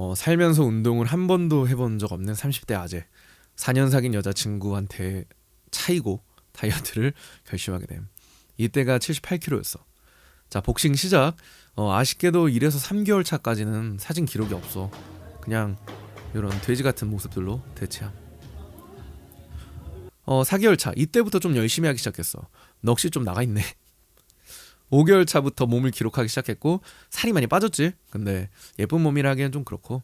어, 살면서 운동을 한 번도 해본 적 없는 30대 아재. 4년 사귄 여자친구한테 차이고 다이어트를 결심하게 됨. 이때가 78kg였어. 자 복싱 시작. 어, 아쉽게도 1에서 3개월 차까지는 사진 기록이 없어. 그냥 이런 돼지 같은 모습들로 대체함. 어 4개월 차. 이때부터 좀 열심히 하기 시작했어. 넋이 좀 나가 있네 5개월 차부터 몸을 기록하기 시작했고 살이 많이 빠졌지. 근데 예쁜 몸이라 하기엔 좀 그렇고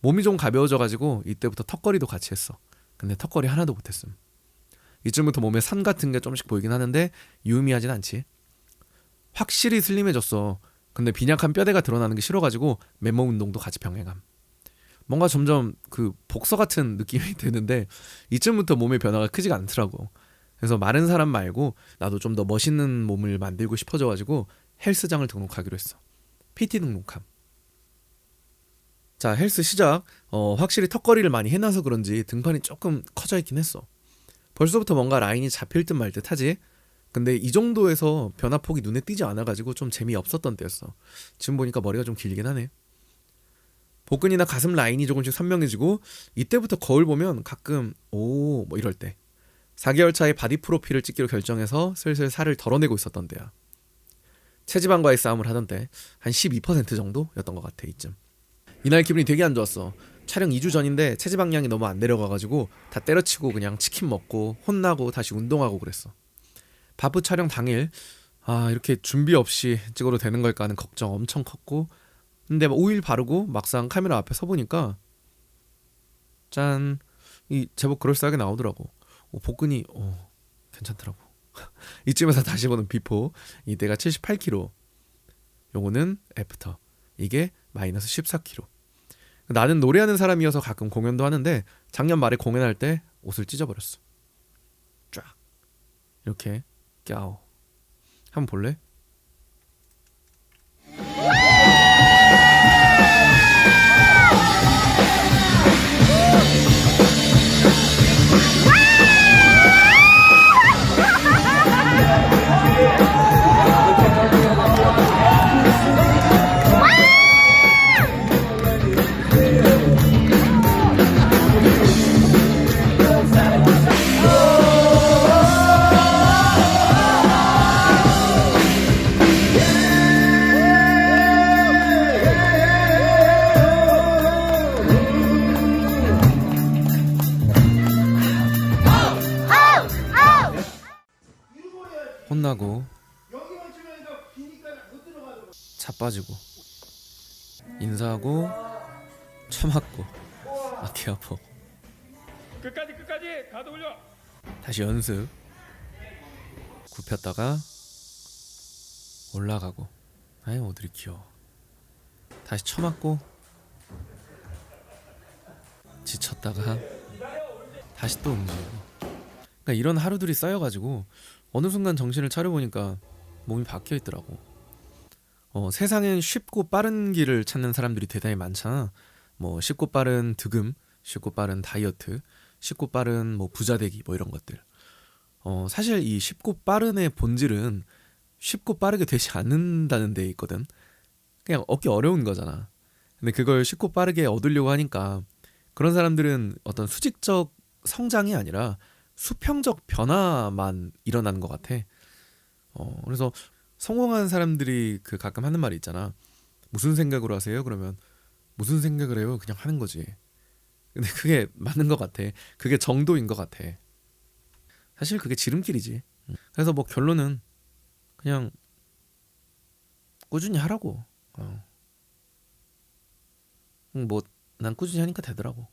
몸이 좀 가벼워져 가지고 이때부터 턱걸이도 같이 했어. 근데 턱걸이 하나도 못했음. 이쯤부터 몸에 산 같은 게 조금씩 보이긴 하는데 유의미하진 않지. 확실히 슬림해졌어. 근데 빈약한 뼈대가 드러나는 게 싫어가지고 맨몸 운동도 같이 병행함. 뭔가 점점 그 복서 같은 느낌이 드는데 이쯤부터 몸의 변화가 크지가 않더라고 그래서 마른 사람 말고 나도 좀 더 멋있는 몸을 만들고 싶어져 가지고 헬스장을 등록하기로 했어. PT 등록함. 자 헬스 시작. 어 확실히 턱걸이를 많이 해놔서 그런지 등판이 조금 커져 있긴 했어. 벌써부터 뭔가 라인이 잡힐 듯 말 듯하지. 근데 이 정도에서 변화폭이 눈에 띄지 않아가지고 좀 재미없었던 때였어. 지금 보니까 머리가 좀 길긴 하네. 복근이나 가슴 라인이 조금씩 선명해지고 이때부터 거울 보면 가끔 오 뭐 이럴 때 4개월 차에 바디 프로필을 찍기로 결정해서 슬슬 살을 덜어내고 있었던 때야. 체지방과의 싸움을 하던 때한12% 정도였던 것 같아 이쯤. 이날 기분이 되게 안 좋았어. 촬영 2주 전인데 체지방량이 너무 안 내려가가지고 다 때려치고 그냥 치킨 먹고 혼나고 다시 운동하고 그랬어. 바프 촬영 당일 아 이렇게 준비 없이 찍어도 되는 걸까 하는 걱정 엄청 컸고 근데 막 오일 바르고 막상 카메라 앞에 서 보니까 짠 이 제법 그럴싸하게 나오더라고. 어, 복근이 어, 괜찮더라고. 이쯤에서 다시 보는 비포 이때가 78kg. 요거는 애프터. 이게 마이너스 14kg. 나는 노래하는 사람이어서 가끔 공연도 하는데 작년 말에 공연할 때 옷을 찢어버렸어. 쫙 이렇게 꺄오. 한번 볼래? 혼나고 차 빠지고 인사하고 처맞고 아귀 아파 끝까지 끝까지 가도 올려. 다시 연습. 굽혔다가 올라가고. 아이 어들이 귀여워. 다시 처맞고 지쳤다가 다시 또 움직이고. 그러니까 이런 하루들이 쌓여가지고 어느 순간 정신을 차려보니까 몸이 바뀌어 있더라고 어, 세상엔 쉽고 빠른 길을 찾는 사람들이 대단히 많잖아 뭐 쉽고 빠른 득음 쉽고 빠른 다이어트 쉽고 빠른 뭐 부자 되기 뭐 이런 것들. 어 사실 이 쉽고 빠른의 본질은 쉽고 빠르게 되지 않는다는 데 있거든. 그냥 얻기 어려운 거잖아. 근데 그걸 쉽고 빠르게 얻으려고 하니까 그런 사람들은 어떤 수직적 성장이 아니라 수평적 변화만 일어나는 것 같아. 어 그래서 성공한 사람들이 그 가끔 하는 말이 있잖아. 무슨 생각으로 하세요? 그러면 무슨 생각을 해요? 그냥 하는 거지. 근데 그게 맞는 것 같아. 그게 정도인 것 같아. 사실 그게 지름길이지. 그래서 뭐 결론은 그냥 꾸준히 하라고. 어. 뭐 난 꾸준히 하니까 되더라고.